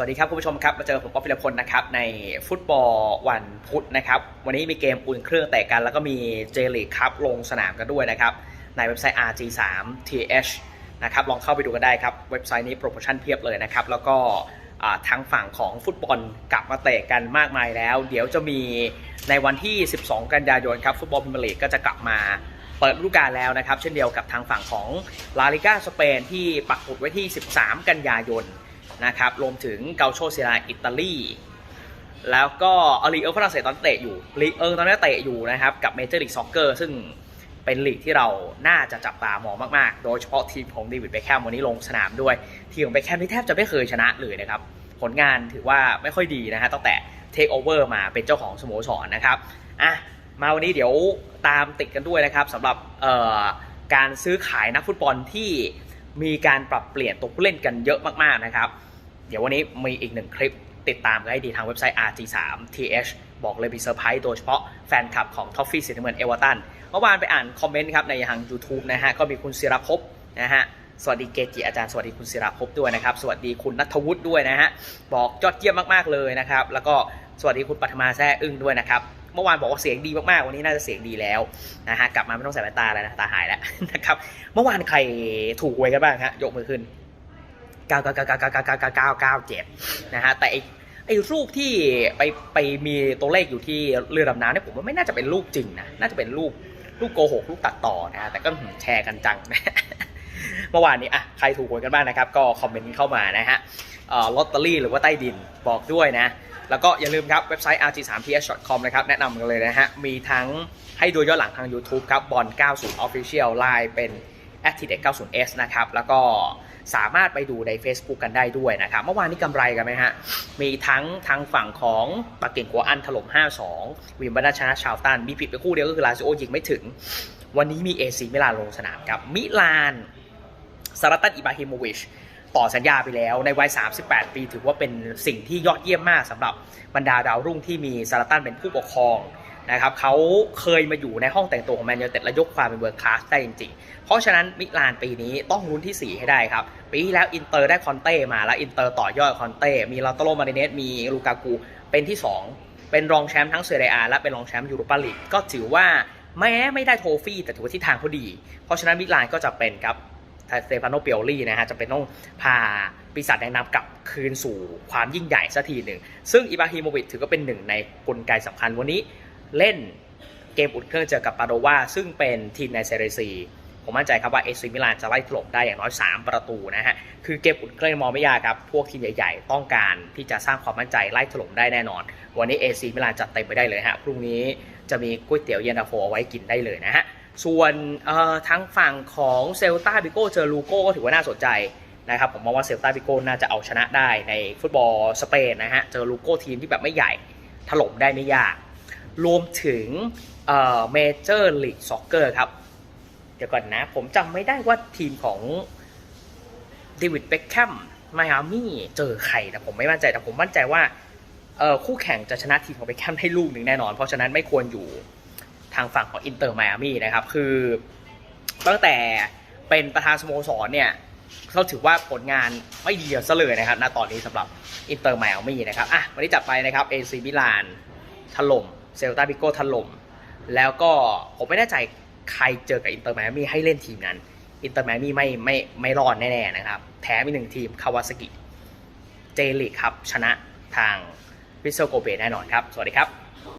สวัสดีครับคุณผู้ชมครับมาเจอผมป๊อปพิรพลนะครับในฟุตบอลวันพุธนะครับวันนี้มีเกมอุ่นเครื่องแต่กัน แล้วก็มีเจลีครับลงสนามกันด้วยนะครับในเว็บไซต์ RG3TH นะครับลองเข้าไปดูกันได้ครับเว็บไซต์นี้โปรโมชั่นเพียบเลยนะครับแล้วก็ทางฝั่งของฟุตบอลกลับมาเตะกันมากมายแล้ว เดี๋ยวจะมีในวันที่ 12 กันยายนครับฟุตบอลพรีเมียร์ลีกก็จะกลับมาเปิดฤดูกาลแล้วนะครับเช่นเดียวกับทางฝั่งของลาลิก้าสเปนที่ปักหมุดไว้ที่ 13 กันยายน นะครับรวมถึงเกาโชเซราอิตาลีแล้วก็อลีเออร์ฝรั่งเศสตอนเตะอยู่ลีเอิงตอนนี้เตะอยู่นะครับกับเมเจอร์ลีกซ็อกเกอร์ซึ่งเป็นลีกที่เราน่าจะจับตามองมากๆ โดยเฉพาะทีมของเดวิดเบคแฮมวันนี้ลงสนามด้วย ทีมของเบคแฮมที่แทบจะไม่เคยชนะเลยนะครับ ผลงานถือว่าไม่ค่อยดีนะฮะตั้งแต่เทคโอเวอร์มาเป็นเจ้าของสโมสรนะครับอะมาวันนี้เดี๋ยวตามติดกันด้วยนะครับสำหรับเอ่อการซื้อขายนักฟุตบอลที่มีการปรับเปลี่ยนตัวผู้เล่นกันเยอะมากๆนะครับ เดี๋ยววันนี้มีอีกหนึ่งคลิปติดตามกันให้ดีทางเว็บไซต์ RG3TH บอกเลยมีเซอร์ไพรส์โดยเฉพาะแฟนคลับของท็อฟฟี่สีน้ำเงินเอเวอร์ตันเมื่อวานไปอ่านคอมเมนต์ครับในทาง YouTube นะฮะก็มีคุณศิรภพนะฮะสวัสดีเกจิอาจารย์สวัสดีคุณศิรภพด้วยนะครับ สวัสดีคุณนัทวุฒิด้วยนะฮะบอกยอดเยี่ยมมากๆเลยนะครับ แล้วก็สวัสดีคุณปัทมาแซ่อึ้งด้วยนะครับเมื่อวานบอกว่าเสียงดีมากๆ วันนี้น่าจะเสียงดีแล้วนะฮะกลับมาไม่ต้องใส่แว่นตาแล้วนะตาหายแล้วนะครับเมื่อวานใครถูกหวยกันบ้างฮะยกมือขึ้น 9 9 9 9 9 9 9 9 9 7นะฮะแต่ไอไอรูปที่ไปไปมีตัวเลขอยู่ที่เรือดำน้ำเนี่ยผมว่าไม่น่าจะเป็นรูปจริงนะน่าจะเป็นรูปรูปโกหกรูปตัดต่อนะฮะแต่ก็แชร์กันจังนะเมื่อวานนี้อะใครถูกหวยกันบ้างนะครับ ก็คอมเมนต์เข้ามานะฮะลอตเตอรี่หรือว่าใต้ดินบอกด้วยนะ แล้วก็อย่าลืมครับ เว็บไซต์ rg3th.com นะครับ แนะนำกันเลยนะฮะ มีทั้งให้ดูย้อนหลังทาง YouTube ครับบอล90 Official Line เป็น a c t i v e 90s นะครับ แล้วก็ สามารถไปดูใน Facebook กันได้ด้วยนะครับเมื่อวานนี้กำไรกันไหมฮะ มีทั้งทางฝั่งของปักกิ่งกัวอันถล่ม 5-2 วิมบัลดันชนะชาวตันมีผิดไปคู่เดียวก็คือลาซิโอยิงไม่ถึง วันนี้มีเอซีมิลานลงสนามครับมิลานซาราตันอิบราฮิโมวิชต่อสัญญาไปแล้วในวัย 38 ปี ถือว่าเป็นสิ่งที่ยอดเยี่ยมมากสำหรับบรรดาดาวรุ่งที่มีซาราตันเป็นผู้ปกครอง นะครับเขาเคยมาอยู่ในห้องแต่งตัวของแมนยูเต็ดและยกความเป็นเวิร์คลาสได้จริงๆ เพราะฉะนั้นมิลานปีนี้ต้องลุ้นที่ 4 ให้ได้ครับ ปีที่แล้วอินเตอร์ได้คอนเต้มาแล้วอินเตอร์ต่อยอดคอนเต้มีลาโตโรมาริเนสมีลูกากูเป็นที่ 2 เป็นรองแชมป์ทั้งเซเรียอาและเป็นรองแชมป์ยูโรปาลีกก็ถือว่าแม้ไม่ได้โทฟี่แต่ถือว่าทิศทางเขาดี เพราะฉะนั้นมิลานก็จะเป็นครับสเตฟานโนเปียรี่นะฮะจะเป็นต้องพาปีศาจแดงนำกลับคืนสู่ความยิ่งใหญ่สักทีหนึ่ง ซึ่งอิบราฮิโมวิชถือก็เป็นหนึ่งในกลไกสำคัญวันนี้ เล่นเกมอุ่นเครื่องเจอกับปาโดวาซึ่งเป็นทีมในเซเรซีผมมั่นใจครับว่าเอซิมิลานจะไล่ถล่มได้อย่างน้อย 3 ประตูนะฮะ คือเกมอุ่นเครื่องมองไม่ยากครับ พวกทีมใหญ่ๆ ต้องการที่จะสร้างความมั่นใจไล่ถล่มได้แน่นอน วันนี้เอซิมิลานจัดเต็มไปได้เลยฮะ พรุ่งนี้จะมีก๋วยเตี๋ยวเย็นตาโฟเอาไว้กินได้เลยนะฮะ ส่วนเอ่อทางฝั่งของเซลตาบิโก้เจอลูโก้ก็ถือว่าน่าสนใจนะครับ ผมมองว่าเซลตาบิโก้น่าจะเอาชนะได้ในฟุตบอลสเปนนะฮะ เจอลูโก้ทีมที่แบบไม่ใหญ่ถล่มได้ไม่ยาก รวมถึงเมเจอร์ลีกซ็อกเกอร์ครับ เดี๋ยวก่อนนะ ผมจำไม่ได้ว่าทีมของเดวิดเบคแคมไมอามี่เจอใครนะผมไม่มั่นใจแต่ผมมั่นใจว่าคู่แข่งจะชนะทีมของเบคแคมให้ลูกหนึ่งแน่นอน เพราะฉะนั้นไม่ควรอยู่ทางฝั่งของอินเตอร์ไมอามี่นะครับ คือตั้งแต่เป็นประธานสโมสรเนี่ยเขาถือว่าผลงานไม่ดีซะเลยนะครับณตอนนี้สำหรับอินเตอร์ไมอามี่นะครับอะวันนี้จัดไปนะครับเอซีมิลานถล่ม เซลตาบิโกถล่มแล้วก็ผมไม่แน่ใจใครเจอกับอินเตอร์ไมอามี่ให้เล่นทีมนั้น อินเตอร์ไมอามี่ไม่ไม่ไม่รอดแน่ๆนะครับแถมอีหนึ่งทีมคาวาซากิ เจลิกครับ ชนะทางวิเซลโกเบแน่นอนครับ สวัสดีครับ